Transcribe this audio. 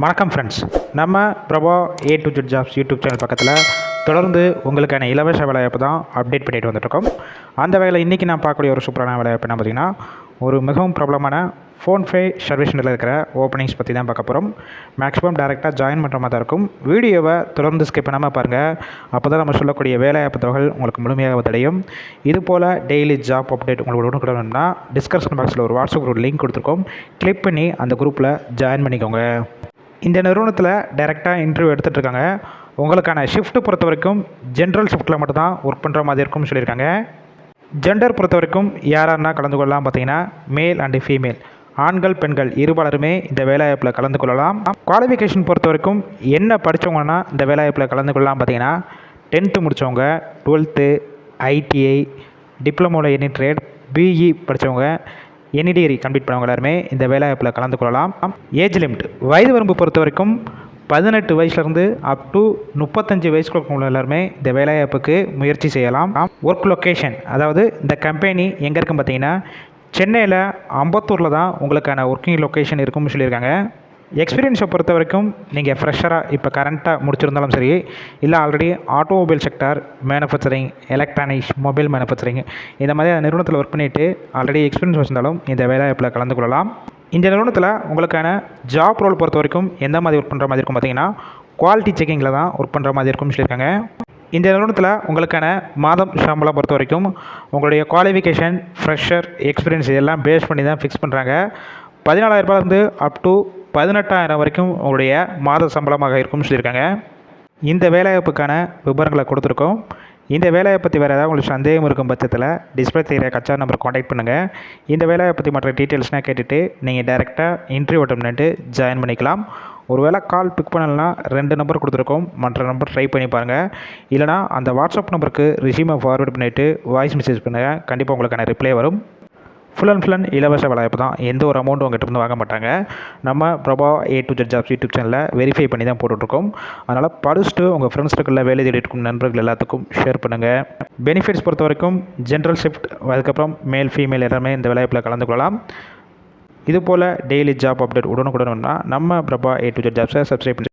வணக்கம் ஃப்ரெண்ட்ஸ் நம்ம Prabha A to Z jobs YouTube channel பக்கத்தில் தொடர்ந்து உங்களுக்கான இலவச வேலைவாய்ப்பு தான் அப்டேட் பண்ணிட்டு வந்துட்டுருக்கோம். அந்த வகையில் இன்றைக்கி நான் பார்க்கக்கூடிய ஒரு சூப்பரான வேலைவாய்ப்பு என்ன பார்த்தீங்கன்னா ஒரு மிகவும் பிரபலமான ஃபோன்பே சர்வீஸ் சென்டரில் இருக்கிற ஓப்பனிங்ஸ் பற்றி தான் பார்க்க போகிறோம் மேக்ஸிமம் டேரெக்டாக ஜாயின் பண்ணுற மாதிரி தான் இருக்கும். வீடியோவை தொடர்ந்து ஸ்கிப் பண்ணாமல் பாருங்கள் அப்போ தான் நம்ம சொல்லக்கூடிய வேலைவாய்ப்பு தகவல் உங்களுக்கு முழுமையாக தெரியும். இது போல் டெய்லி ஜாப் அப்டேட் உங்களுக்கு உடனுக்குடனா டிஸ்கிரிப்ஷன் பாக்ஸில் ஒரு வாட்ஸ்அப் குரூப் லிங்க் கொடுத்துருக்கோம். கிளிக் பண்ணி அந்த குரூப்பில் ஜாயின் பண்ணிக்கோங்க. இந்த நிறுவனத்தில் டைரெக்டாக இன்டர்வியூ எடுத்துகிட்ருக்காங்க உங்களுக்கான ஷிஃப்ட்டு பொறுத்த வரைக்கும் ஜென்ரல் ஷிஃப்ட்டில் மட்டும்தான் ஒர்க் பண்ணுற மாதிரி இருக்கும்னு சொல்லியிருக்காங்க. ஜெண்டர் பொறுத்த வரைக்கும் யாராருன்னா கலந்து கொள்ளலாம் பார்த்தீங்கன்னா மேல் அண்டு ஃபீமேல் ஆண்கள் பெண்கள் இருபாலருமே இந்த வேலைவாய்ப்பில் கலந்து கொள்ளலாம். குவாலிஃபிகேஷன் பொறுத்த வரைக்கும் என்ன படித்தவங்கன்னா இந்த வேலைவாய்ப்பில் கலந்து கொள்ளலாம் பார்த்தீங்கன்னா டென்த்து முடித்தவங்க டுவெல்த்து ஐடிஐ டிப்ளமோவில் எனி ட்ரேட் பிஇ படித்தவங்க எனி டிகிரி கம்ப்ளீட் பண்ணவங்க எல்லாருமே இந்த வேலைவாய்ப்பில் கலந்து கொள்ளலாம். ஏஜ் லிமிட் வயது வரம்பு பொறுத்த வரைக்கும் பதினெட்டு வயசுலேருந்து அப் டு முப்பத்தஞ்சு வயசுக்குள்ள உள்ள எல்லாருமே இந்த வேலைவாய்ப்புக்கு முயற்சி செய்யலாம். ஒர்க் லொக்கேஷன் அதாவது இந்த கம்பெனி எங்கே இருக்குன்னு பார்த்தீங்கன்னா சென்னையில் அம்பத்தூரில் தான் உங்களுக்கான ஒர்க்கிங் லொக்கேஷன் இருக்கும்னு சொல்லியிருக்காங்க. எக்ஸ்பீரியன்ஸை பொறுத்த வரைக்கும் நீங்கள் ஃப்ரெஷராக இப்போ கரண்ட்டாக முடிச்சிருந்தாலும் சரி இல்லை already automobile sector manufacturing electronics mobile manufacturing இந்த மாதிரி நிறுவனத்தில் ஒர்க் பண்ணிவிட்டு ஆல்ரெடி எக்ஸ்பீரியன்ஸ் வச்சிருந்தாலும் இந்த வேலைவாய்ப்பில் கலந்து கொள்ளலாம். இந்த நிறுவனத்தில் உங்களுக்கான ஜாப் ரோல் பொறுத்த வரைக்கும் எந்த மாதிரி ஒர்க் பண்ணுற மாதிரி இருக்கும் பார்த்தீங்கன்னா குவாலிட்டி செக்கிங்கில் தான் ஒர்க் பண்ணுற மாதிரி இருக்கும்னு சொல்லியிருக்காங்க. இந்த நிறுவனத்தில் உங்களுக்கான மாதம் சம்பளம் பொறுத்த வரைக்கும் உங்களுடைய குவாலிஃபிகேஷன் ஃப்ரெஷர் எக்ஸ்பீரியன்ஸ் இதெல்லாம் பேஸ் பண்ணி தான் ஃபிக்ஸ் பண்ணுறாங்க பதினாலாயிரரூபாலேருந்து அப் டு பதினெட்டாயிரம் வரைக்கும் உங்களுடைய மாத சம்பளமாக இருக்கும்னு சொல்லியிருக்காங்க. இந்த வேலைவாய்ப்புக்கான விவரங்களை கொடுத்துருக்கோம். இந்த வேலையை பற்றி வேறு ஏதாவது உங்களுக்கு சந்தேகம் இருக்கும் பட்சத்தில் டிஸ்பிளே செய்கிற கச்சா நம்பர் காண்டாக்ட் பண்ணுங்கள் இந்த வேலையை பற்றி மற்ற டீட்டெயில்ஸ்னால் கேட்டுட்டு நீங்கள் டேரெக்டாக இன்டர்வியூ அட்டன் பண்ணிட்டு ஜாயின் பண்ணிக்கலாம். ஒருவேளை கால் பிக் பண்ணலன்னா ரெண்டு நம்பர் கொடுத்துருக்கோம். மற்ற நம்பர் ட்ரை பண்ணி பாருங்கள் இல்லைனா அந்த வாட்ஸ்அப் நம்பருக்கு ரிசீமை ஃபார்வேர்ட் பண்ணிவிட்டு வாய்ஸ் மெசேஜ் பண்ணுங்கள் கண்டிப்பாக உங்களுக்கான ரிப்ளை வரும். ஃபுல் அண்ட் ஃபுல் அண்ட் இலவச வலைப்பு தான். எந்த ஒரு அமௌண்ட்டும் உங்கள்கிட்ட இருந்து வாங்க மாட்டாங்க. நம்ம Prabha A to Z jobs YouTube சேனலில் வெரிஃபை பண்ணி தான் போட்டுட்ருக்கோம். அதனால் படிச்சுட்டு உங்கள் ஃப்ரெண்ட்ஸ் ஃப்ரெண்ட்ஸுக்குள்ள வேலை தேடி இருக்கும் நண்பர்கள் எல்லாத்துக்கும் ஷேர் பண்ணுங்கள் பெனிஃபிட்ஸ் பொறுத்த வரைக்கும் ஜென்ரல் ஷிஃப்ட் அதுக்கப்புறம் மேல் ஃபீமேல் எல்லாமே இந்த வேலைவாய்ப்பில் கலந்து கொள்ளலாம். இது போல் டெய்லி ஜாப் அப்டேட் உடனுக்குடனா நம்ம பிரபா ஏ டு ஜெட் ஜாப்ஸை சப்ஸ்கிரைப் பண்ணி